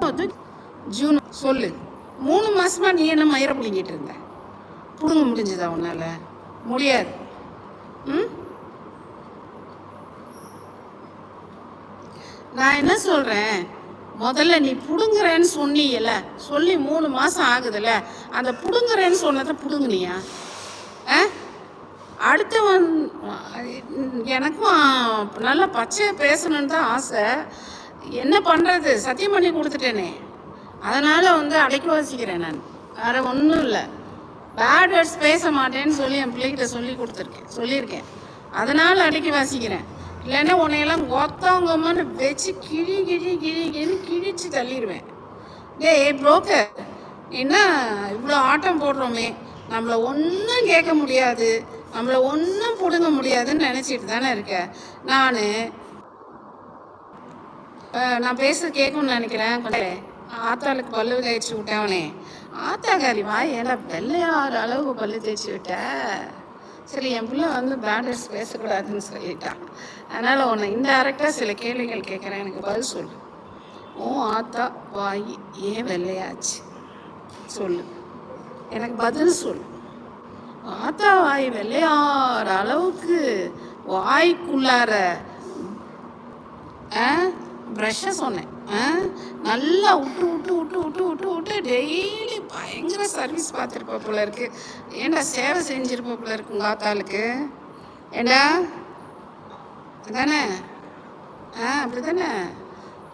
அது ஜூன் சொல்லு. மூணு மாசமா நீ என்ன மயிரை பிடிங்கிட்டு இருந்த? பிடுங்க முடிஞ்சதா உன்னால? முடியாது. ம்? நான் என்ன சொல்றேன்? முதல்ல நீ புடுங்குறேன்னு சொன்னியல சொல்லி மூணு மாசம் ஆகுதுல்ல. அந்த புடுங்குறேன்னு சொன்னதை புடுங்குனியா? ஆ? அடுத்தவன் எனக்கும் நல்லா பச்சையை பேசணும்னு தான் ஆசை. என்ன பண்ணுறது சத்தியம் பண்ணி கொடுத்துட்டேனே. அதனால் வந்து அடைக்கி வாசிக்கிறேன் நான். வேறு ஒன்றும் இல்லை. பேட் வேர்ட்ஸ் பேச மாட்டேன்னு சொல்லி என் பிள்ளைகிட்ட சொல்லி கொடுத்துருக்கேன். சொல்லியிருக்கேன். அதனால் அடக்கி வாசிக்கிறேன். இல்லைன்னா உன்னையெல்லாம் கொத்தவங்கம்மான்னு வச்சு கிழி கிழி கிழி கிழி கிழிச்சு தள்ளிடுவேன். ஏ புரோக்கர் என்ன இவ்வளோ ஆட்டம் போடுறோமே? நம்மளை ஒன்றும் கேட்க முடியாது. நம்மளை ஒன்றும் பிடுங்க முடியாதுன்னு நினச்சிட்டு தானே இருக்க. நான் நான் பேச கேட்கும்னு நினைக்கிறேன் கொஞ்சம் ஆத்தாளுக்கு பல்லு தேய்ச்சி விட்டவனே. காரி வா ஏன்னா வெள்ளையாறு அளவுக்கு பல்லு தேய்ச்சி விட்ட. சரி என் பிள்ளை வந்து பேண்டர்ஸ் பேசக்கூடாதுன்னு சொல்லிட்டான் அதனால் உன்னை இன்டைரக்டாக சில கேள்விகள் கேட்குறேன். எனக்கு பதில் சொல்லு. ஓ ஆத்தா வாய் ஏன் வெள்ளையாச்சு? சொல்லு. எனக்கு பதில் சொல்லு. ஆத்தா வாய் வெள்ளையாற அளவுக்கு வாய்க்குள்ளார ஆ? ப்ரஷ்ஷை சொன்னேன். ஆ? நல்லா விட்டு விட்டு விட்டு விட்டு விட்டு விட்டு டெய்லி பயங்கர சர்வீஸ் பார்த்துருப்பா போல இருக்கு. ஏண்டா சேவை செஞ்சிருப்பா போல இருக்கு உங்கள் ஆத்தாளுக்கு? ஏண்டா? அதானே? ஆ அப்படி தானே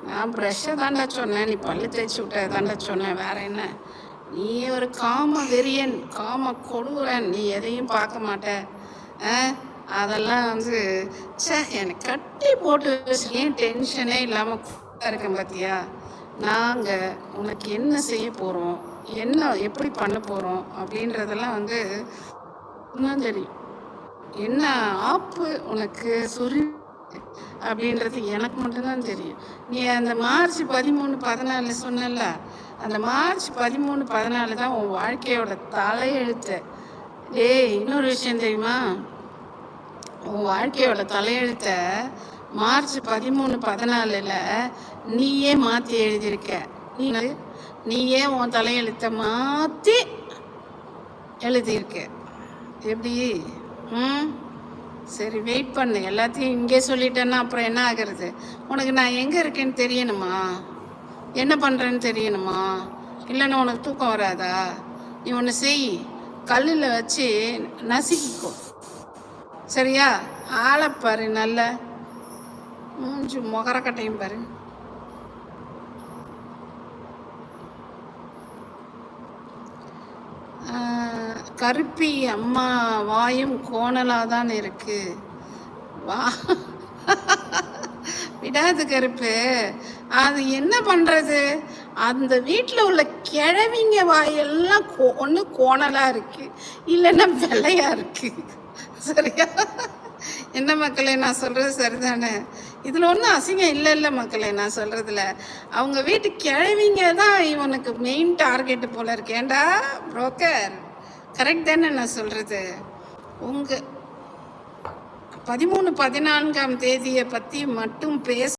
நான் ப்ரஷ்ஷை தாண்டா சொன்னேன். நீ பல்லு தேய்ச்சி விட்ட தாண்டா சொன்னேன். வேற என்ன? நீ ஒரு காம வெறியன் காம கொடுவன் நீ எதையும் பார்க்க மாட்ட. ஆ? அதெல்லாம் வந்து சே எனக்கு கட்டி போட்டு ஏன் டென்ஷனே இல்லாமல் இருக்கேன் பார்த்தியா நாங்கள் உனக்கு என்ன செய்ய போகிறோம் என்ன எப்படி பண்ண போகிறோம் அப்படின்றதெல்லாம் வந்து இன்னும் தெரியும். என்ன ஆப்பு உனக்கு சொரி அப்படின்றது எனக்கு மட்டும்தான் தெரியும். நீ அந்த மார்ச் பதிமூணு பதினாலு சொன்னல அந்த மார்ச் பதிமூணு பதினாலு தான் உன் வாழ்க்கையோட தலையெழுத்து. டேய் இன்னொரு விஷயம் தெரியுமா? உன் வாழ்க்கையோட தலையெழுத்த மார்ச் பதிமூணு பதினாலில் நீயே மாற்றி எழுதியிருக்க. நீங்கள் நீயே உன் தலையெழுத்தை மாற்றி எழுதியிருக்க. எப்படி? ம்? சரி வெயிட் பண்ணு. எல்லாத்தையும் இங்கே சொல்லிட்டேன்னா அப்புறம் என்ன ஆகிறது? உனக்கு நான் எங்கே இருக்கேன்னு தெரியணுமா? என்ன பண்ணுறேன்னு தெரியணுமா? இல்லைன்னா உனக்கு தூக்கம் வராதா? நீ ஒன்று செய். கல்லில் வச்சு நசுக்கிக்கோ. சரியா? ஆளை பாரு நல்ல. மூஞ்சு முகரக்கட்டையும் பாரு. கருப்பி அம்மா வாயும் கோணலாக தான் இருக்கு. வா. விடாது கருப்பு. அது என்ன பண்ணுறது அந்த வீட்டில் உள்ள கிழவிங்க வாயெல்லாம் கோ ஒன்று கோணலாக இருக்கு. இல்லைன்னா வெள்ளையாக இருக்கு. சரியா? என்ன மக்களே நான் சொல்கிறது சரிதானே? இதில் ஒன்றும் அசிங்கம் இல்லை இல்லை மக்களே நான் சொல்கிறதுல அவங்க வீட்டு கிழவிங்க தான் இவனுக்கு மெயின் டார்கெட்டு போல இருக்கேன்டா புரோக்கர் கரெக்ட் தானே நான் சொல்கிறது உங்கள் பதிமூணு பதினான்காம் தேதியை பற்றி மட்டும் பேச